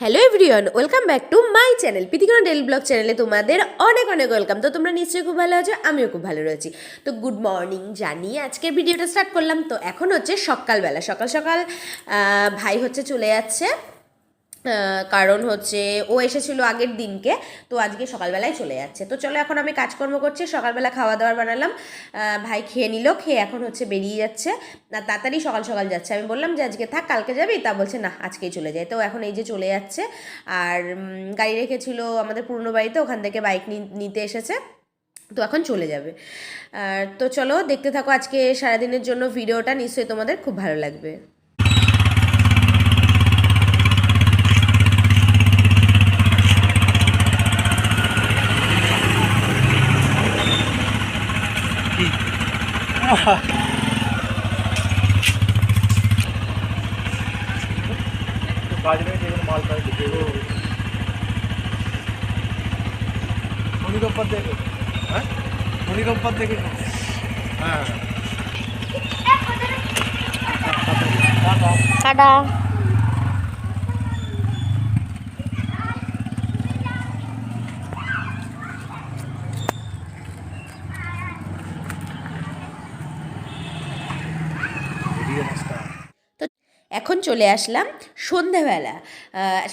Hello everyone welcome back to my channel পৃথিবীর daily vlog চ্যানেলে তোমাদের অনেক অনেক ওয়েলকাম তো তোমরা নিশ্চয়ই খুব ভালো আছো, আমিও খুব ভালো রয়েছি। তো গুড মর্নিং জানি আজকের ভিডিওটা স্টার্ট করলাম। তো এখন হচ্ছে সকালবেলা। সকাল সকাল ভাই হচ্ছে চলে যাচ্ছে। কারণ হচ্ছে ও এসেছিল আগের দিনকে, তো আজকে সকালবেলায় চলে যাচ্ছে। তো চলো এখন আমি কাজকর্ম করছি, সকালবেলা খাওয়া দাওয়ার বানালাম ভাই খেয়ে নিল, খেয়ে এখন হচ্ছে বেরিয়ে যাচ্ছে না তাড়াতাড়ি সকাল সকাল যাচ্ছে। আমি বললাম যে আজকে থাক, কালকে যাবি? তা বলছে, না, আজকেই চলে যায় তো এখন এই যে চলে যাচ্ছে, আর গাড়ি রেখেছিল আমাদের পুরনো বাড়িতে, ওখান থেকে বাইক নিতে এসেছে, তো এখন চলে যাবে। আর, তো চলো দেখতে থাকো আজকে সারাদিনের জন্য ভিডিওটা, নিশ্চয়ই তোমাদের খুব ভালো লাগবে। ভূমিকম্পার দেখে হ্যাঁ ভূমিকম্পার দেখে হ্যাঁ। টাটা। এখন চলে আসলাম সন্ধ্যাবেলা।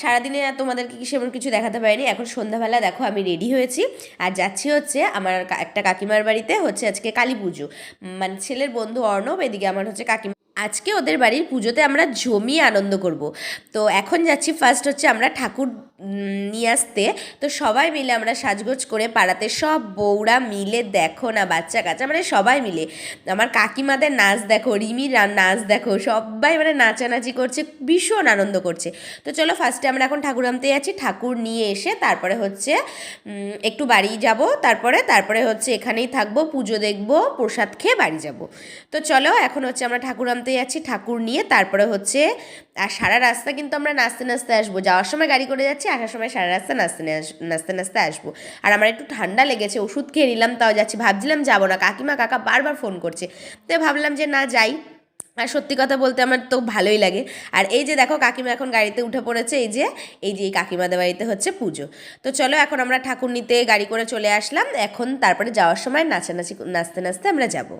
সারাদিনে আর তোমাদেরকে কি সেমন কিছু দেখাতে পারিনি, এখন সন্ধ্যাবেলা দেখো আমি রেডি হয়েছি। আর যাচ্ছি হচ্ছে আমার একটা কাকিমার বাড়িতে হচ্ছে আজকে কালী পুজো। মানে ছেলের বন্ধু অর্ণব, এদিকে আমার হচ্ছে কাকিমা। আজকে ওদের বাড়ির পুজোতে আমরা জমি আনন্দ করব। তো এখন যাচ্ছি ফার্স্ট হচ্ছে আমরা ঠাকুর নিয়ে আসতে। তো সবাই মিলে আমরা সাজগোজ করে পাড়াতে সব বউরা মিলে দেখো না, বাচ্চা কাচ্চা মানে সবাই মিলে। আমার কাকিমাদের নাচ দেখো, রিমির রা- নাচ দেখো, সবাই মানে নাচানাচি করছে, ভীষণ আনন্দ করছে। তো চলো ফার্স্টে আমরা এখন ঠাকুর আনতে যাচ্ছি, ঠাকুর নিয়ে এসে তারপরে হচ্ছে একটু বাড়ি যাব, তারপরে তারপরে হচ্ছে এখানেই থাকব, পুজো দেখব, প্রসাদ খেয়ে বাড়ি যাব। তো চলো এখন হচ্ছে আমরা ঠাকুর আনতে যাচ্ছি, ঠাকুর নিয়ে তারপরে হচ্ছে, আর সারা রাস্তা কিন্তু আমরা নাচতে নাচতে আসব। যাওয়ার সময় গাড়ি করে যাচ্ছি আসার সময় সারা রাস্তা নাচতে নাচ- নাচতে নাচতে আসব। আর আমার একটু ঠান্ডা লেগেছে, ওষুধ খেয়ে নিলাম, তাও যাচ্ছি। ভাবছিলাম যাব না, কাকিমা কাকা বারবার ফোন করছে। তো ভাবলাম যে না যাই। আর সত্যি কথা বলতে আমার তো ভালোই লাগে। আর এই যে দেখো, কাকিমা এখন গাড়িতে উঠে পড়েছে, এই যে এই যে এই কাকিমাদের বাড়িতে হচ্ছে পুজো। তো চলো এখন আমরা ঠাকুর নিতে গাড়ি করে চলে আসলাম। এখন তারপরে যাওয়ার সময় নাচানাচি নাচতে নাচতে আমরা যাব।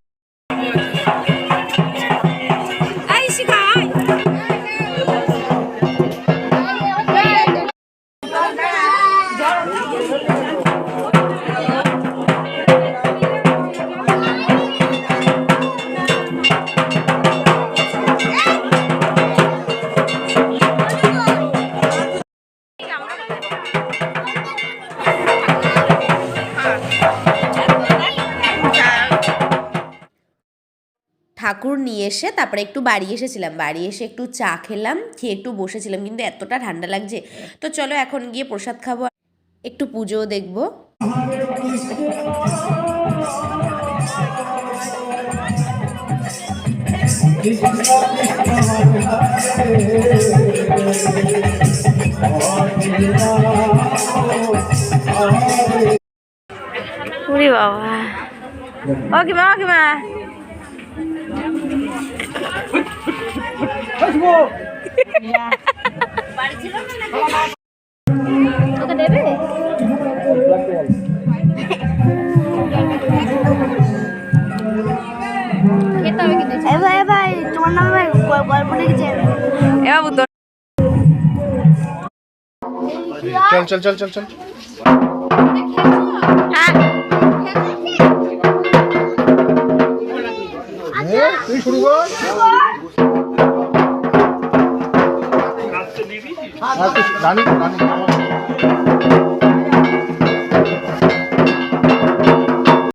নিয়ে এসে তারপরে একটু বাড়ি এসেছিলাম। বাড়ি এসে একটু চা খেলাম, খেয়ে একটু বসেছিলাম, কিন্তু এতটা ঠান্ডা লাগছে। তো চলো এখন গিয়ে প্রসাদ খাব একটু পুজোও দেখব। উরি বাবা। ও কি মা, ও কি মা? তোকে দেবে তোমার নামে গল্প লিখেছেন এ বাবু চল চল চল চল। চল তুই শুরু কর। রানী রানী